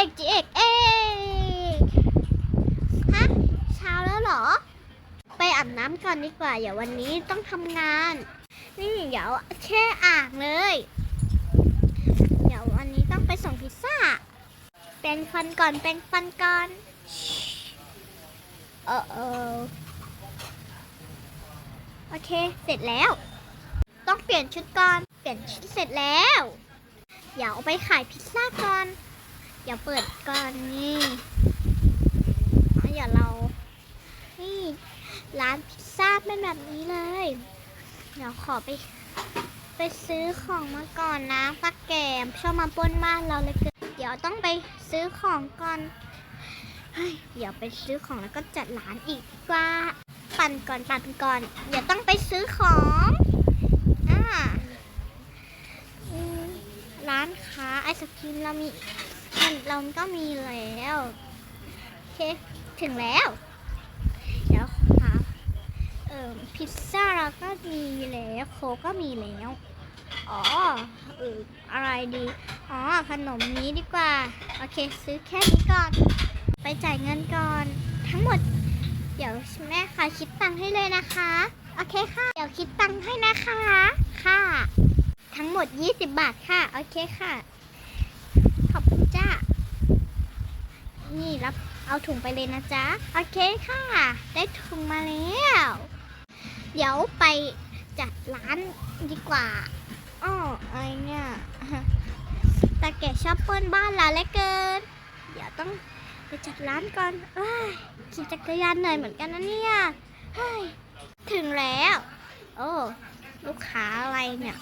อกจีเอกเอกฮะเช้าแล้วเหรอ ไปอาบน้ำก่อนดีกว่า เดี๋ยววันนี้ต้องทำงาน นี่เดี๋ยวแช่อ่างเลย เดี๋ยววันนี้ต้องไปส่งพิซซ่า แปรงฟันก่อนแปรงฟันก่อนเออเออโอเค เสร็จแล้ว ต้องเปลี่ยนชุดก่อน เปลี่ยนชุดเสร็จแล้ว เดี๋ยวไปขายพิซซ่าก่อน เดี๋ยวเปิดก่อนนี่เดี๋ยวเรา นี่ ร้านพิซซ่าเป็นแบบนี้เลย เดี๋ยวขอไป ไปซื้อของมาก่อนนะป้าแกมชอบมาป้นบ้านเราเลยเกินเดี๋ยวต้องไปซื้อของก่อนเฮ้ยเดี๋ยวไปซื้อของแล้วก็จัดร้านอีกกว่า ปั่นก่อนปั่นก่อน เดี๋ยวต้องไปซื้อของอ่าร้านค้าไอศครีมเรามี มันเราก็มีแล้วโอเคถึงแล้ว เดี๋ยวหาเอ่อพิซซ่าเราก็มีแล้วโคก็มีแล้ว อ๋อเอออะไรดี อ๋อขนมนี้ดีกว่า โอเค ซื้อแค่นี้ก่อน ไปจ่ายเงินก่อน ทั้งหมด เดี๋ยวแม่ค่ะคิดตังค์ให้เลยนะคะ โอเคค่ะ เดี๋ยวคิดตังค์ให้นะคะ ค่ะ ทั้งหมด 20 บาทค่ะ โอเคค่ะ ขอบคุณจ้า นี่รับเอาถุงไปเลยนะจ๊ะ โอเคค่ะ ได้ถุงมาแล้ว เดี๋ยวไปจัดร้านดีกว่าอ้ออะไรเนี่ยต่แกชอบเปิ้นบ้านเราเหลือเกิน เดี๋ยวต้องไปจัดร้านก่อนเอ้ยขี่จักรยานเหนื่อยเหมือนกันนะเนี่ยเฮ้ยถึงแล้ว โอ้ ลูกค้าอะไรเนี่ย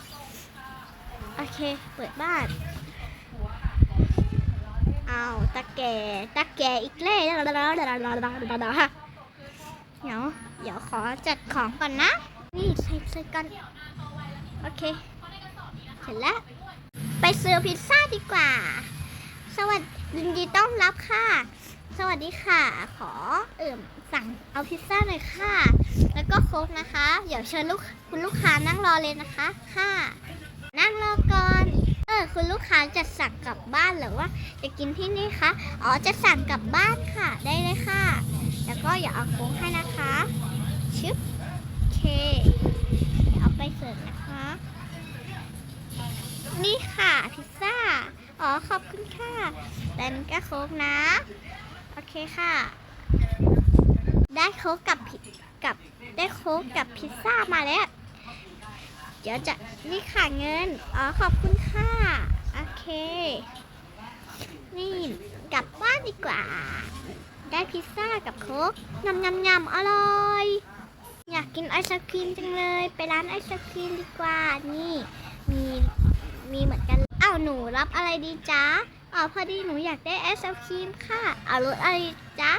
โอเค เปิดบ้านาตะแกตะแกอีกแล้วเดี๋ยวเดี๋ยวขอจัดของก่อนนะนี่ใส่ใส่กันโอเคเสร็จแล้ว ไปซื้อพิซซ่าดีกว่า สวัสดียินดีต้อนรับค่ะ สวัสดีค่ะ ขอเอิ่มสั่งเอาพิซซ่าหน่อยค่ะ แล้วก็โค้กนะคะ เดี๋ยวเชิญลูกคุณลูกค้านั่งรอเลยนะคะ ค่ะ นั่งรอก่อน เออคุณลูกค้าจะสั่งกลับบ้านหรือว่า จะกินที่นี่คะ อ๋อจะสั่งกลับบ้านค่ะ ได้เลยค่ะ แล้วก็อย่าเอาโค้กให้นะคะ ชึบเคเดี๋ยวเอาไปเสิร์ฟนะคะ นี่ค่ะพิซซ่า อ๋อขอบคุณค่ะแต่นี่ก็โค้กนะ โอเคค่ะ ได้โค้กกับพิกับได้โค้กกับพิซซ่ามาแล้ว ดี๋ยวจะนี่ค่ะเงิน อ๋อขอบคุณค่ะ โอเค นี่กลับบ้านดีกว่า ได้พิซซ่ากับโค้กยำยำยำอร่อย อยากกินไอศครีมจังเลย ไปร้านไอศครีมดีกว่า นี่ มีมีเหมือนกัน อ้าวหนูรับอะไรดีจ๊ะ อ๋อพอดีหนูอยากได้ไอศครีมค่ะ เอารสอะไรจ๊ะ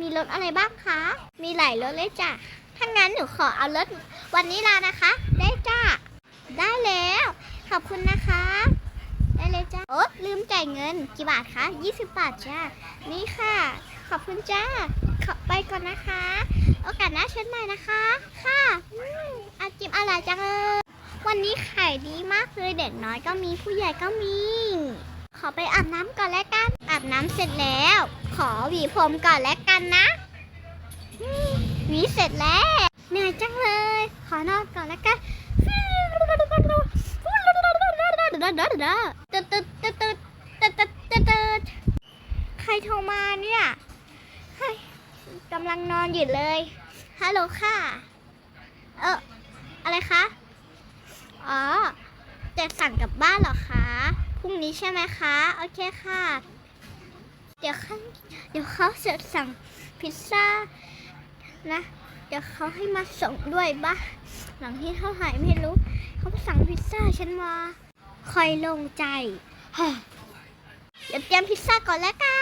มีรสอะไรบ้างคะ มีหลายรสเลยจ้ะถ้างั้นหนูขอเอารสวันนี้ลานะคะ ได้จ้า ขอบคุณนะคะ ได้เลยจ้าโอ๊ลืมจ่ายเงิน กี่บาทคะ 20 บาทจ้า นี่ค่ะ ขอบคุณจ้า ขอไปก่อนนะคะ โอกาสหน้าเชิญใหม่นะคะ ค่ะอาจิมอร่อยจังเลย วันนี้ขายดีมากเลย เด็กน้อยก็มีผู้ใหญ่ก็มี ขอไปอาบน้ำก่อนแล้วกัน อาบน้ำเสร็จแล้ว ขอหวีผมก่อนแล้วกันนะหวีเสร็จแล้ว เหนื่อยจังเลย ขอนอนก่อนแล้วกัน ตึ๊ดตึ๊ดตึ๊ดตึ๊ดตึ๊ดตึ๊ดตึ๊ดตึ๊ดใครโทรมาเนี่ยเฮ้ยกำลังนอนอยู่เลย ฮัลโหลค่ะ เอออะไรคะ อ๋อ จะสั่งกลับบ้านเหรอคะ พรุ่งนี้ใช่ไหมคะ โอเคค่ะ เดี๋ยวเขาเดี๋ยวเขาจะสั่งพิซซ่านะ เดี๋ยวเขาให้มาส่งด้วยบ้าหลังที่เท่าไหร่ไม่รู้ เขาสั่งพิซซ่าฉันมา ค่อยลงใจ เดี๋ยวเตรียมพิซซ่าก่อนแล้วกัน